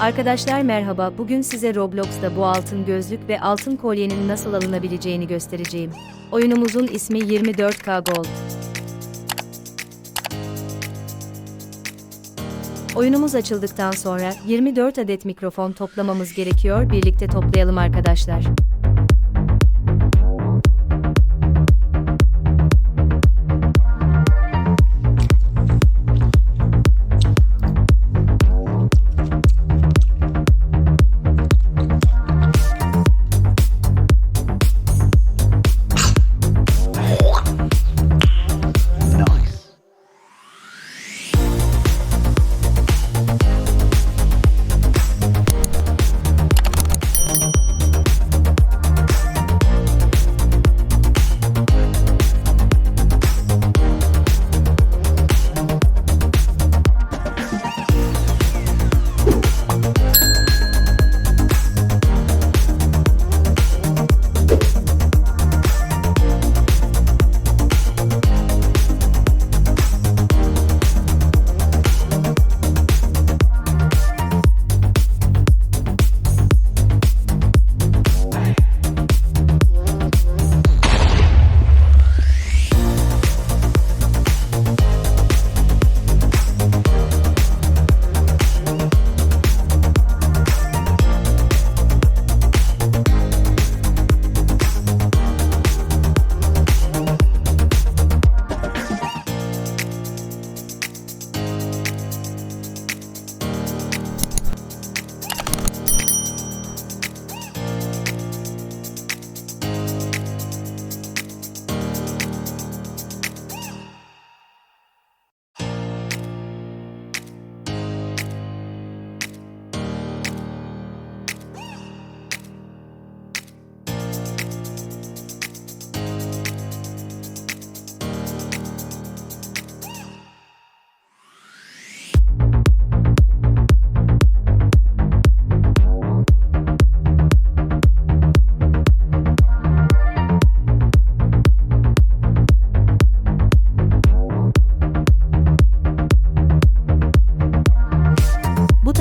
Arkadaşlar merhaba, bugün size Roblox'ta bu altın gözlük ve altın kolyenin nasıl alınabileceğini göstereceğim. Oyunumuzun ismi 24K Gold. Oyunumuz açıldıktan sonra 24 adet mikrofon toplamamız gerekiyor. Birlikte toplayalım arkadaşlar.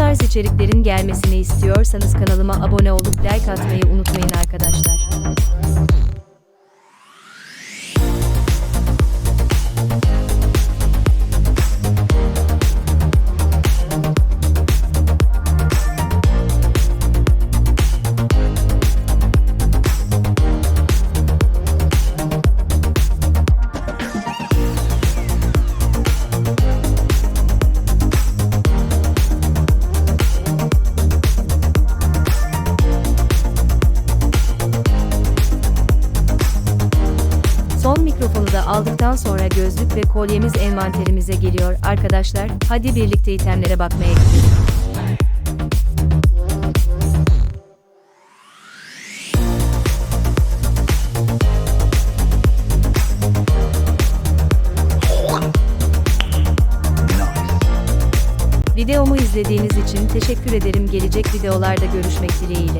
Tarz içeriklerin gelmesini istiyorsanız kanalıma abone olup like atmayı unutmayın arkadaşlar. Mikrofonu da aldıktan sonra gözlük ve kolyemiz envanterimize geliyor. Arkadaşlar, hadi birlikte itemlere bakmaya gidelim. Videomu izlediğiniz için teşekkür ederim. Gelecek videolarda görüşmek dileğiyle.